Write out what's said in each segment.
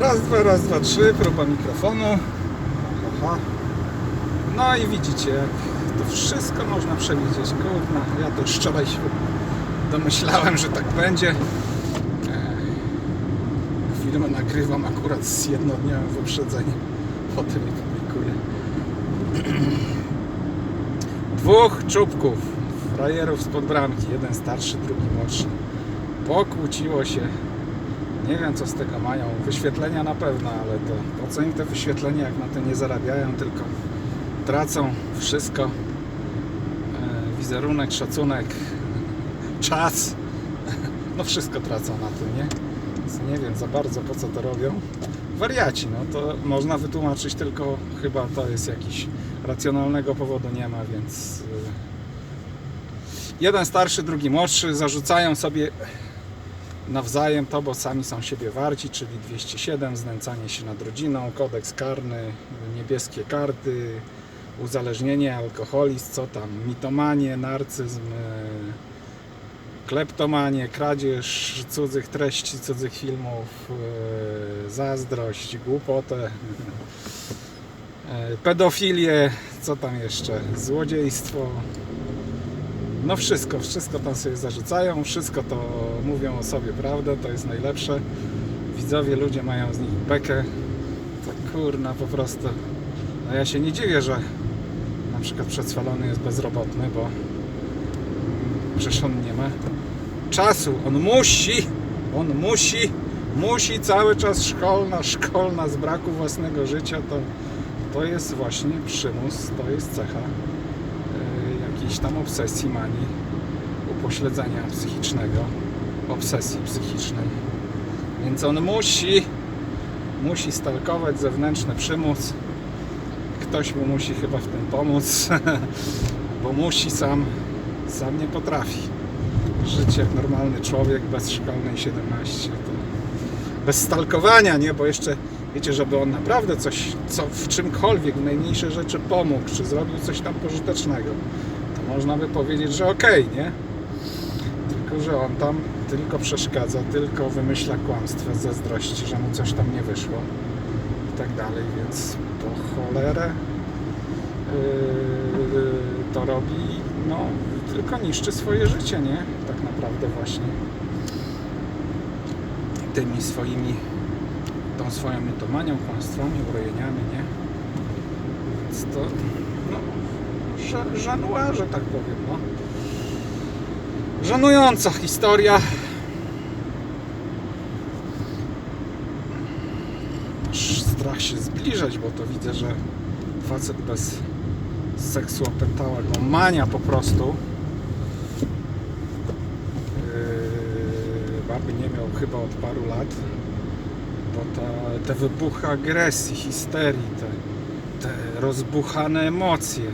Raz, dwa, raz, dwa, trzy, próba mikrofonu. Aha. No i widzicie, jak to wszystko można przewidzieć. Kurna, ja to już wczoraj się domyślałem, że tak będzie. Film nagrywam akurat z jednodniowym wyprzedzeniem. Potem je publikuję. Dwóch czubków, frajerów spod bramki, jeden starszy, drugi młodszy. Pokłóciło się. Nie wiem co z tego mają. Wyświetlenia na pewno, ale to po co im te wyświetlenia, jak na to nie zarabiają, tylko tracą wszystko. E, wizerunek, szacunek, czas. No wszystko tracą na tym, nie? Więc nie wiem za bardzo po co to robią. Wariaci, no to można wytłumaczyć tylko chyba to jest jakiś racjonalnego powodu nie ma, więc y, jeden starszy, drugi młodszy zarzucają sobie nawzajem to, bo sami są siebie warci, czyli 207, znęcanie się nad rodziną, kodeks karny, niebieskie karty, uzależnienie, alkoholizm, co tam, mitomanie, narcyzm, y, kleptomanie, kradzież cudzych treści, cudzych filmów, e, zazdrość, głupotę, e, pedofilię, co tam jeszcze, złodziejstwo. No wszystko, wszystko tam sobie zarzucają, wszystko to mówią o sobie prawdę, to jest najlepsze. Widzowie, ludzie mają z nich bekę. To kurna po prostu. No ja się nie dziwię, że na przykład przedswalony jest bezrobotny, bo przecież on nie ma czasu. On musi, on musi, musi cały czas szkolna, szkolna z braku własnego życia. To, to jest właśnie przymus, to jest cecha jakiejś tam obsesji, manii, upośledzenia psychicznego, obsesji psychicznej. Więc on musi, musi stalkować zewnętrzny przymus. Ktoś mu musi chyba w tym pomóc, bo musi sam, sam nie potrafi żyć jak normalny człowiek bez szkolnej 17 to bez stalkowania, nie? Bo jeszcze wiecie, żeby on naprawdę coś, co w czymkolwiek, w najmniejsze rzeczy pomógł, czy zrobił coś tam pożytecznego, można by powiedzieć, że okej, nie? Tylko, że on tam tylko przeszkadza, tylko wymyśla kłamstwa z zazdrości, że mu coś tam nie wyszło i tak dalej, więc po cholerę yy, to robi, no tylko niszczy swoje życie, nie? Tak naprawdę właśnie tymi swoimi tą swoją mitomanią, kłamstwami, urojeniami, nie? Więc to no ża- żanuła, że tak powiem, no. Żenująca historia. Aż strach się zbliżać, bo to widzę, że facet bez seksu opętała go mania po prostu. Yy, baby nie miał chyba od paru lat, bo ta, te wybuchy agresji, histerii, te, te rozbuchane emocje.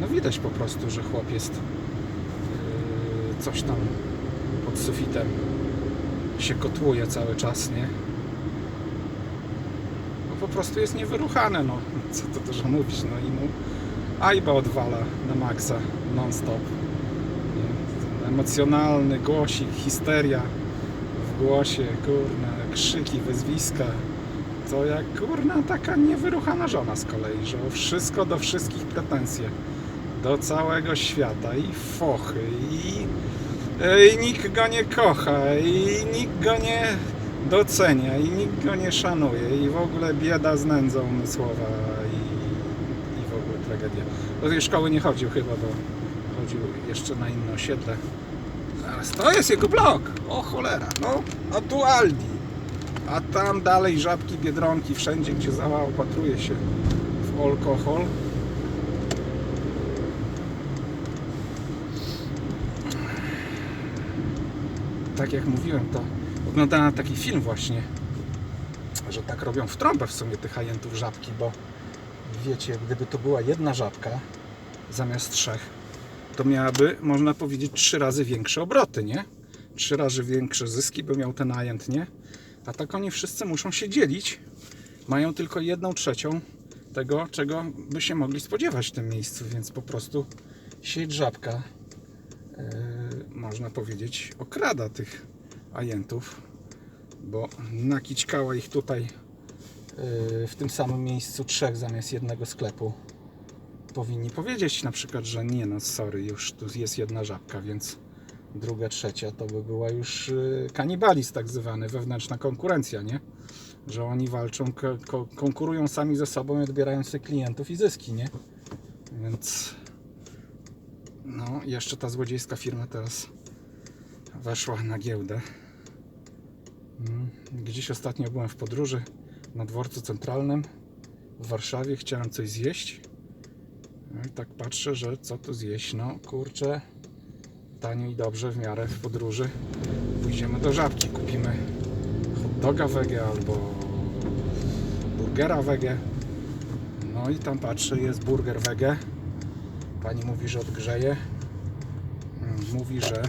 No widać po prostu, że chłop jest yy, coś tam pod sufitem się kotłuje cały czas, nie? No po prostu jest niewyruchane, no co to dużo mówić, no i mu Ajba odwala na maksa non-stop. Emocjonalny głosik, histeria w głosie, kurna, krzyki, wyzwiska. To jak kurna taka niewyruchana żona z kolei, że o wszystko do wszystkich pretensje. Do całego świata i fochy i, i nikt go nie kocha i nikt go nie docenia i nikt go nie szanuje i w ogóle bieda z nędzą umysłowa i, i w ogóle tragedia. Do tej szkoły nie chodził chyba, bo chodził jeszcze na inne osiedle. Zaraz, to jest jego blok! O cholera, no, a tu Aldi. A tam dalej żabki, biedronki, wszędzie gdzie zaopatruje się w alkohol. Tak jak mówiłem, to oglądałem taki film właśnie, że tak robią w trąbę w sumie tych agentów żabki, bo wiecie, gdyby to była jedna żabka zamiast trzech, to miałaby, można powiedzieć, trzy razy większe obroty, nie? Trzy razy większe zyski by miał ten agent, nie? A tak oni wszyscy muszą się dzielić. Mają tylko jedną trzecią tego, czego by się mogli spodziewać w tym miejscu, więc po prostu sieć żabka, yy, można powiedzieć, okrada tych agentów bo nakićkała ich tutaj yy, w tym samym miejscu trzech zamiast jednego sklepu. Powinni powiedzieć na przykład, że nie no, sorry, już tu jest jedna żabka, więc druga, trzecia to by była już yy, kanibalizm tak zwany, wewnętrzna konkurencja, nie? Że oni walczą, ko- ko- konkurują sami ze sobą i odbierają sobie klientów i zyski, nie? Więc no, jeszcze ta złodziejska firma teraz weszła na giełdę. Mm, Gdzieś ostatnio byłem w podróży na dworcu centralnym w Warszawie, chciałem coś zjeść. No i tak patrzę, że co tu zjeść? No kurczę, tanio i dobrze w miarę w podróży. Pójdziemy do żabki, kupimy hot doga wege albo burgera wege. No i tam patrzę, jest burger wege. Pani mówi, że odgrzeje. Mm, Mówi, że.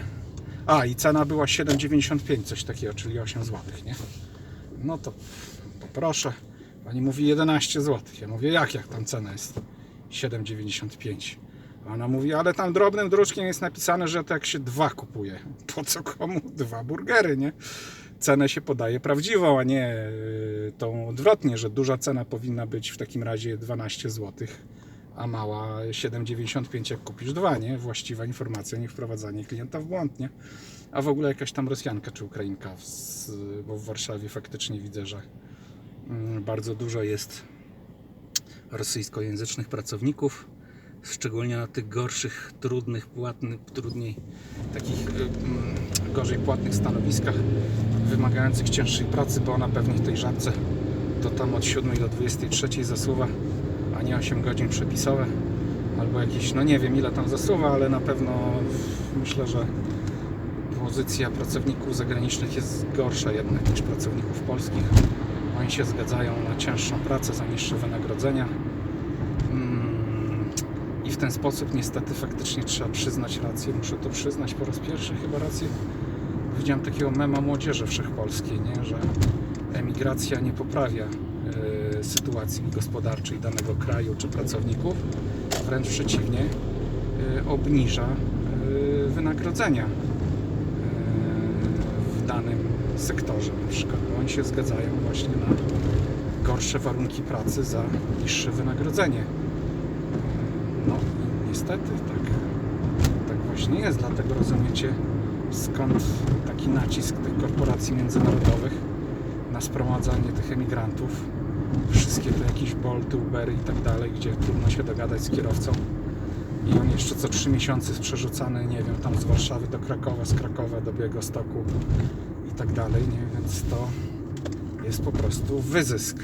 A i cena była 7,95, coś takiego, czyli 8 zł, nie? No to poproszę. Pani mówi 11 zł. Ja mówię, jak, jak tam cena jest? 7,95. A Ona mówi, ale tam drobnym druczkiem jest napisane, że to jak się dwa kupuje. Po co komu dwa burgery, nie? Cenę się podaje prawdziwą, a nie yy, tą odwrotnie, że duża cena powinna być w takim razie 12 zł, a mała 7,95 jak kupisz dwa, nie? Właściwa informacja, nie wprowadzanie klienta w błąd, nie? A w ogóle jakaś tam Rosjanka czy Ukrainka, bo w Warszawie faktycznie widzę, że mm, bardzo dużo jest rosyjskojęzycznych pracowników, szczególnie na tych gorszych, trudnych, płatnych, trudniej, takich y, mm, gorzej płatnych stanowiskach, wymagających cięższej pracy, bo ona pewnie w tej żabce to tam od 7 do 23 zasuwa, a nie 8 godzin przepisowe, albo jakieś, no nie wiem ile tam zasuwa, ale na pewno myślę, że pozycja pracowników zagranicznych jest gorsza jednak niż pracowników polskich. Oni się zgadzają na cięższą pracę za niższe wynagrodzenia. Mm, I w ten sposób niestety faktycznie trzeba przyznać rację. Muszę to przyznać po raz pierwszy chyba rację. Widziałem takiego mema młodzieży wszechpolskiej, nie? że emigracja nie poprawia e, sytuacji gospodarczej danego kraju czy pracowników, wręcz przeciwnie, e, obniża e, wynagrodzenia w danym sektorze na przykład, bo oni się zgadzają właśnie na gorsze warunki pracy za niższe wynagrodzenie. No niestety tak, tak właśnie jest, dlatego rozumiecie skąd taki nacisk tych korporacji międzynarodowych na sprowadzanie tych emigrantów. Wszystkie te jakieś Bolty, Ubery i tak dalej, gdzie trudno się dogadać z kierowcą. I on jeszcze co 3 miesiące jest przerzucany, nie wiem, tam z Warszawy do Krakowa, z Krakowa do Białegostoku i tak dalej, nie? Więc to jest po prostu wyzysk.